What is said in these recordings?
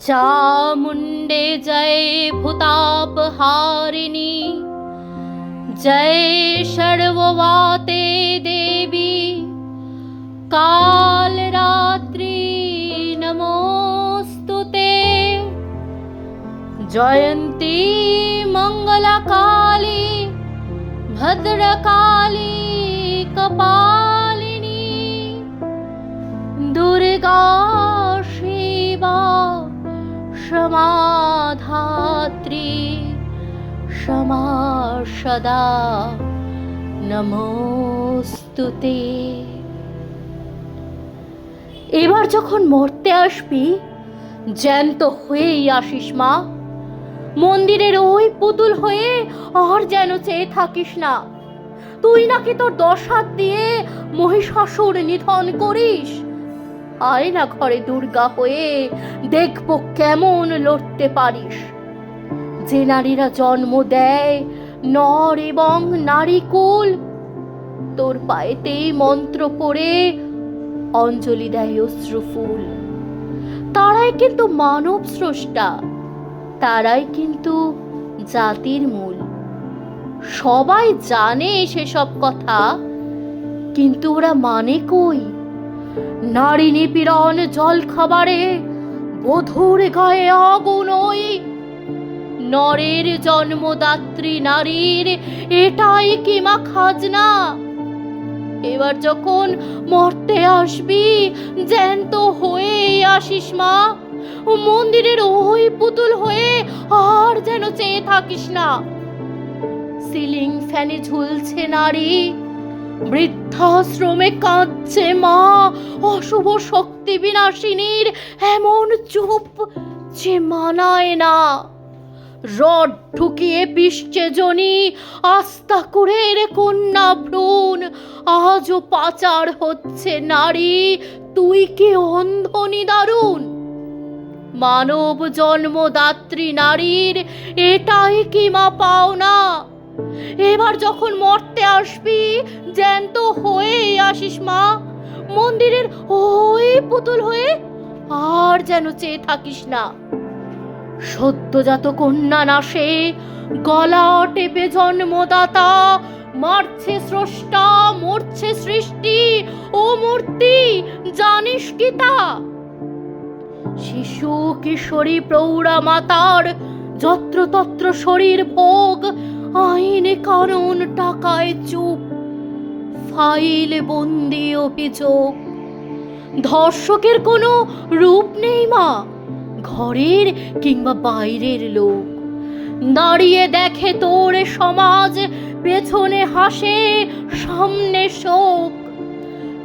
चामुण्डे जय भूतापहारिणी। जय षड्ववाते देवी। कालरात्रि नमोऽस्तु ते। जयन्ती मङ्गलकाली भद्रकाली कपा সমাধাত্রী সমা সদা নমস্তুতে এবার যখন মরতে আসবি, জ্যান্ত হয়েই আসিস মা। মন্দিরের ওই পুতুল হয়ে আর যেন চেয়ে থাকিস না। তুই নাকি তোর দশ হাত দিয়ে মহিষাসুর নিধন করিস? আয় না ঘরে দুর্গা হয়ে দেখব কেমন লড়তে পারিস। যে নারীরা জন্ম দেয় নর এবং নারী কুল, তোর পায়েতেই মন্ত্র পড়ে অঞ্জলি দেয় অশ্রুফুল তারাই কিন্তু মানব স্রষ্টা, তারাই কিন্তু জাতির মূল। সবাই জানে সেসব কথা, কিন্তু ওরা মানে কই? নারী নিপীড়ন জল খাবারে, বধুর গায়ে ওই। নরের জন্মদাত্রী নারীর, এটাই কি মা খাজনা? এবার যখন মরতে আসবি, জ্যান্ত হয়ে আসিস মা। মন্দিরের ওই পুতুল হয়ে আর যেন চেয়ে থাকিস না। সিলিং ফ্যানে ঝুলছে নারী বৃদ্ধাশ্রমে কাঁদছে মা। অশুভ শক্তি বিনাশিনীর এমন চুপ যে মানায় না। রড ঢুকিয়ে পিষছে জনি আস্তা করে রে কন্যা ভ্রূণ। আজও পাচার হচ্ছে নারী, তুই কি অন্ধনি দারুণ? মানব জন্মদাত্রী নারীর এটাই কি মা পাও না এবার যখন মরতে আসবি, জ্যান্ত হয়েই আসিস মা। মন্দিরের ওই পুতুল হয়ে আর যেন চেয়ে থাকিস না। সদ্যজাত কন্যা নাশে, গলা টেপে জন্মদাতা, মারছে স্রষ্টা, মরছে সৃষ্টি, ও মূর্তি, জানিস কি তা? শিশু, কিশোরী, প্রৌঢ়া, মাতার, যত্রতত্র শরীর ভোগ আইনে কারণ টাকায় চুপ, ফাইল বন্দি অভিযোগ। ধর্ষকের কোনো রূপ নেই মা, ঘরের কিংবা বাইরের লোক। দাঁড়িয়ে দেখে তোর সমাজ, পেছনে হাসে সামনে শোক।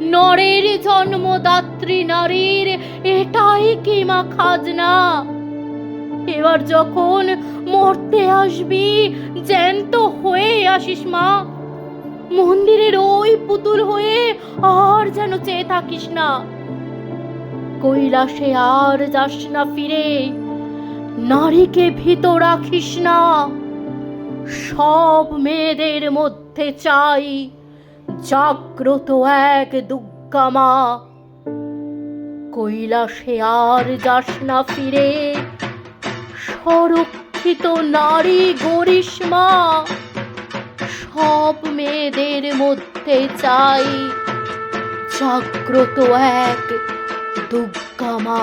নরের জন্মদাত্রী নারীর এটাই কি মা খাজনা? এবার যখন মরতে আসবি, জ্যান্ত হয়ে আসিস মা। মন্দিরের ওই পুতুল হয়ে আর যেন চেয়ে থাকিস না। কৈলাসে আর যাস না ফিরে, নারীকে ভীত রাখিস না। সব মেয়েদের মধ্যে চাই জাগ্রত এক দুর্গা মা। কৈলাসে আর যাস না ফিরে সংরক্ষিত নারী গরিষ্মা সব মেয়েদের মধ্যে চাই জাগ্রত এক দুর্গা মা